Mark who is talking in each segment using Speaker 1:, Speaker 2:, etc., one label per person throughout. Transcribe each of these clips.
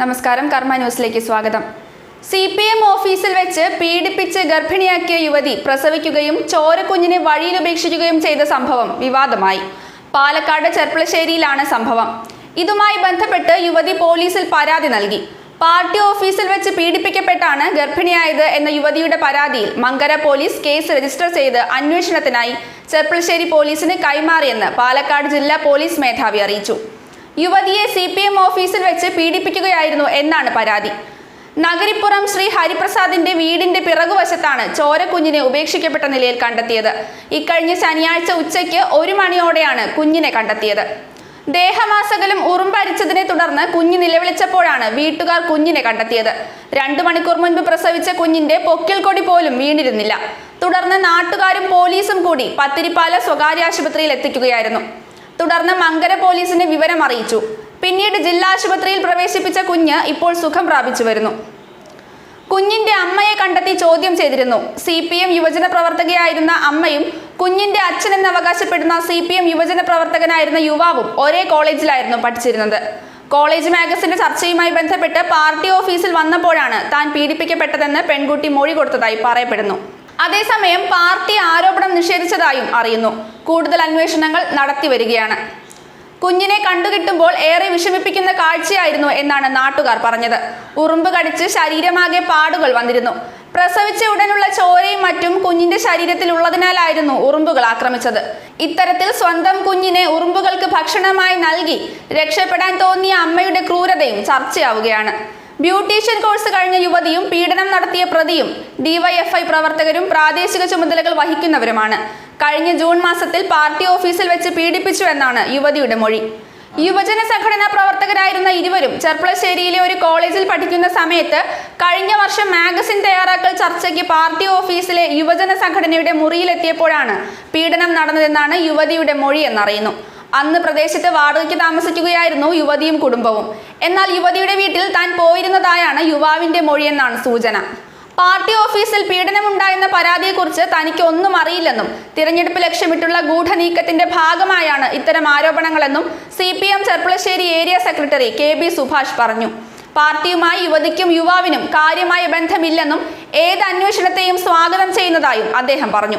Speaker 1: നമസ്കാരം കർമ്മ ന്യൂസിലേക്ക് സ്വാഗതം. സി പി എം ഓഫീസിൽ വെച്ച് പീഡിപ്പിച്ച് ഗർഭിണിയാക്കിയ യുവതി പ്രസവിക്കുകയും ചോരക്കുഞ്ഞിനെ വഴിയിൽ ഉപേക്ഷിക്കുകയും ചെയ്ത സംഭവം വിവാദമായി. പാലക്കാട് ചെർപ്പളശ്ശേരിയിലാണ് സംഭവം. ഇതുമായി ബന്ധപ്പെട്ട് യുവതി പോലീസിൽ പരാതി നൽകി. പാർട്ടി ഓഫീസിൽ വെച്ച് പീഡിപ്പിക്കപ്പെട്ടാണ് ഗർഭിണിയായത് എന്ന യുവതിയുടെ പരാതിയിൽ മങ്കര പോലീസ് കേസ് രജിസ്റ്റർ ചെയ്ത് അന്വേഷണത്തിനായി ചെർപ്പളശ്ശേരി പോലീസിന് കൈമാറിയെന്ന് പാലക്കാട് ജില്ലാ പോലീസ് മേധാവി അറിയിച്ചു. യുവതിയെ സി പി എം ഓഫീസിൽ വെച്ച് പീഡിപ്പിക്കുകയായിരുന്നു എന്നാണ് പരാതി. നഗരിപ്പുറം ശ്രീ ഹരിപ്രസാദിന്റെ വീടിന്റെ പിറകുവശത്താണ് ചോരക്കുഞ്ഞിനെ ഉപേക്ഷിക്കപ്പെട്ട നിലയിൽ കണ്ടെത്തിയത്. ഇക്കഴിഞ്ഞ ശനിയാഴ്ച ഉച്ചയ്ക്ക് ഒരു മണിയോടെയാണ് കുഞ്ഞിനെ കണ്ടെത്തിയത്. ദേഹമാസകലം ഉറുമ്പരിച്ചതിനെ തുടർന്ന് കുഞ്ഞ് നിലവിളിച്ചപ്പോഴാണ് വീട്ടുകാർ കുഞ്ഞിനെ കണ്ടെത്തിയത്. രണ്ടു മണിക്കൂർ മുൻപ് പ്രസവിച്ച കുഞ്ഞിന്റെ പൊക്കിൽ കൊടി പോലും വീണിരുന്നില്ല. തുടർന്ന് നാട്ടുകാരും പോലീസും കൂടി പത്തിരിപ്പാല സ്വകാര്യ ആശുപത്രിയിൽ എത്തിക്കുകയായിരുന്നു. തുടർന്ന് മങ്കര പോലീസിനെ വിവരം അറിയിച്ചു. പിന്നീട് ജില്ലാ ആശുപത്രിയിൽ പ്രവേശിപ്പിച്ച കുഞ്ഞ് ഇപ്പോൾ സുഖം പ്രാപിച്ചു വരുന്നു. കുഞ്ഞിന്റെ അമ്മയെ കണ്ടെത്തി ചോദ്യം ചെയ്തിരുന്നു. സി പി എം യുവജന പ്രവർത്തകയായിരുന്ന അമ്മയും കുഞ്ഞിന്റെ അച്ഛൻ എന്ന് അവകാശപ്പെടുന്ന സി പി എം യുവജന പ്രവർത്തകനായിരുന്ന യുവാവും ഒരേ കോളേജിലായിരുന്നു പഠിച്ചിരുന്നത്. കോളേജ് മാഗസിന്റെ ചർച്ചയുമായി ബന്ധപ്പെട്ട് പാർട്ടി ഓഫീസിൽ വന്നപ്പോഴാണ് താൻ പീഡിപ്പിക്കപ്പെട്ടതെന്ന് പെൺകുട്ടി മൊഴി കൊടുത്തതായി പറയപ്പെടുന്നു. അതേസമയം പാർട്ടി ആരോപണം നിഷേധിച്ചതായും അറിയുന്നു. കൂടുതൽ അന്വേഷണങ്ങൾ നടത്തി വരികയാണ്. കുഞ്ഞിനെ കണ്ടുകിട്ടുമ്പോൾ ഏറെ വിഷമിപ്പിക്കുന്ന കാഴ്ചയായിരുന്നു എന്നാണ് നാട്ടുകാർ പറഞ്ഞത്. ഉറുമ്പ് കടിച്ച് ശരീരമാകെ പാടുകൾ വന്നിരുന്നു. പ്രസവിച്ച ഉടനുള്ള ചോരയും മറ്റും കുഞ്ഞിന്റെ ശരീരത്തിൽ ഉള്ളതിനാലായിരുന്നു ഉറുമ്പുകൾ ആക്രമിച്ചത്. ഇത്തരത്തിൽ സ്വന്തം കുഞ്ഞിനെ ഉറുമ്പുകൾക്ക് ഭക്ഷണമായി നൽകി രക്ഷപ്പെടാൻ തോന്നിയ അമ്മയുടെ ക്രൂരതയും ചർച്ചയാവുകയാണ്. ബ്യൂട്ടീഷ്യൻ കോഴ്സ് കഴിഞ്ഞ യുവതിയും പീഡനം നടത്തിയ പ്രതിയും ഡിവൈഎഫ്ഐ പ്രവർത്തകരും പ്രാദേശിക ചുമതലകൾ വഹിക്കുന്നവരുമാണ്. കഴിഞ്ഞ ജൂൺ മാസത്തിൽ പാർട്ടി ഓഫീസിൽ വെച്ച് പീഡിപ്പിച്ചു എന്നാണ് യുവതിയുടെ മൊഴി. യുവജന സംഘടനാ പ്രവർത്തകരായിരുന്ന ഇരുവരും ചെർപ്പളശ്ശേരിയിലെ ഒരു കോളേജിൽ പഠിക്കുന്ന സമയത്ത് കഴിഞ്ഞ വർഷം മാഗസിൻ തയ്യാറാക്കൽ ചർച്ചയ്ക്ക് പാർട്ടി ഓഫീസിലെ യുവജന സംഘടനയുടെ മുറിയിലെത്തിയപ്പോഴാണ് പീഡനം നടന്നതെന്നാണ് യുവതിയുടെ മൊഴി എന്നറിയുന്നു. അന്ന് പ്രദേശത്ത് വാടകയ്ക്ക് താമസിക്കുകയായിരുന്നു യുവതിയും കുടുംബവും. എന്നാൽ യുവതിയുടെ വീട്ടിൽ താൻ പോയിരുന്നതായാണ് യുവാവിന്റെ മൊഴിയെന്നാണ് സൂചന. പാർട്ടി ഓഫീസിൽ പീഡനമുണ്ടായെന്ന പരാതിയെക്കുറിച്ച് തനിക്ക് ഒന്നും അറിയില്ലെന്നും തിരഞ്ഞെടുപ്പ് ലക്ഷ്യമിട്ടുള്ള ഗൂഢനീക്കത്തിന്റെ ഭാഗമായാണ് ഇത്തരം ആരോപണങ്ങളെന്നും C P M Cherpulassery area secretary K B Subhash പറഞ്ഞു. പാർട്ടിയുമായി യുവതിക്കും യുവാവിനും കാര്യമായ ബന്ധമില്ലെന്നും ഏത് അന്വേഷണത്തെയും സ്വാഗതം ചെയ്യുന്നതായും അദ്ദേഹം പറഞ്ഞു.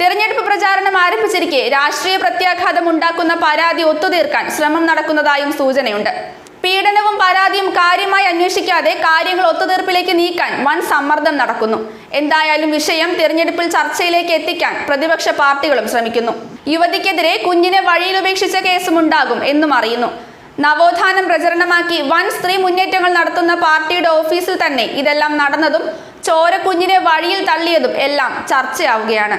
Speaker 1: തെരഞ്ഞെടുപ്പ് പ്രചാരണം ആരംഭിച്ചിരിക്കെ. രാഷ്ട്രീയ പ്രത്യാഘാതം ഉണ്ടാക്കുന്ന പരാതി ഒത്തുതീർക്കാൻ ശ്രമം നടക്കുന്നതായും സൂചനയുണ്ട്. പീഡനവും പരാതിയും കാര്യമായി അന്വേഷിക്കാതെ കാര്യങ്ങൾ ഒത്തുതീർപ്പിലേക്ക് നീക്കാൻ വൻ സമ്മർദ്ദം നടക്കുന്നു. എന്തായാലും വിഷയം തിരഞ്ഞെടുപ്പിൽ ചർച്ചയിലേക്ക് എത്തിക്കാൻ പ്രതിപക്ഷ പാർട്ടികളും ശ്രമിക്കുന്നു. യുവതിക്കെതിരെ കുഞ്ഞിനെ വഴിയിൽ ഉപേക്ഷിച്ച കേസും ഉണ്ടാകും എന്നും അറിയുന്നു. നവോത്ഥാനം പ്രചരണമാക്കി വൻ സ്ത്രീ മുന്നേറ്റങ്ങൾ നടത്തുന്ന പാർട്ടിയുടെ ഓഫീസിൽ തന്നെ ഇതെല്ലാം നടന്നതും ചോര കുഞ്ഞിനെ വഴിയിൽ തള്ളിയതും എല്ലാം ചർച്ചയാവുകയാണ്.